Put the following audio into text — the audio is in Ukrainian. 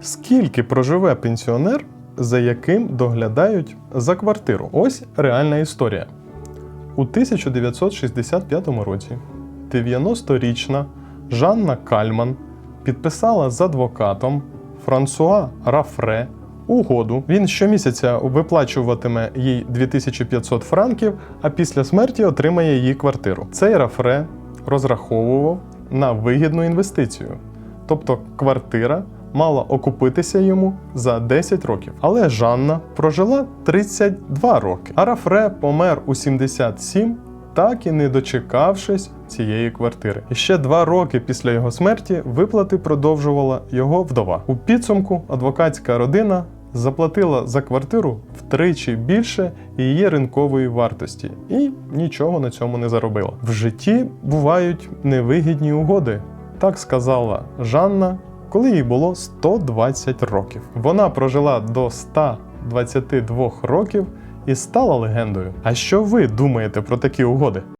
Скільки проживе пенсіонер, за яким доглядають за квартиру? Ось реальна історія. У 1965 році 90-річна Жанна Кальман підписала з адвокатом Франсуа Рафре угоду. Він щомісяця виплачуватиме їй 2500 франків, а після смерті отримає її квартиру. Цей Рафре розраховував на вигідну інвестицію. Тобто квартира мала окупитися йому за 10 років. Але Жанна прожила 32 роки, а Рафре помер у 77, так і не дочекавшись цієї квартири. І ще два роки після його смерті виплати продовжувала його вдова. У підсумку адвокатська родина заплатила за квартиру втричі більше її ринкової вартості і нічого на цьому не заробила. В житті бувають невигідні угоди. Так сказала Жанна, коли їй було 120 років. Вона прожила до 122 років і стала легендою. А що ви думаєте про такі угоди?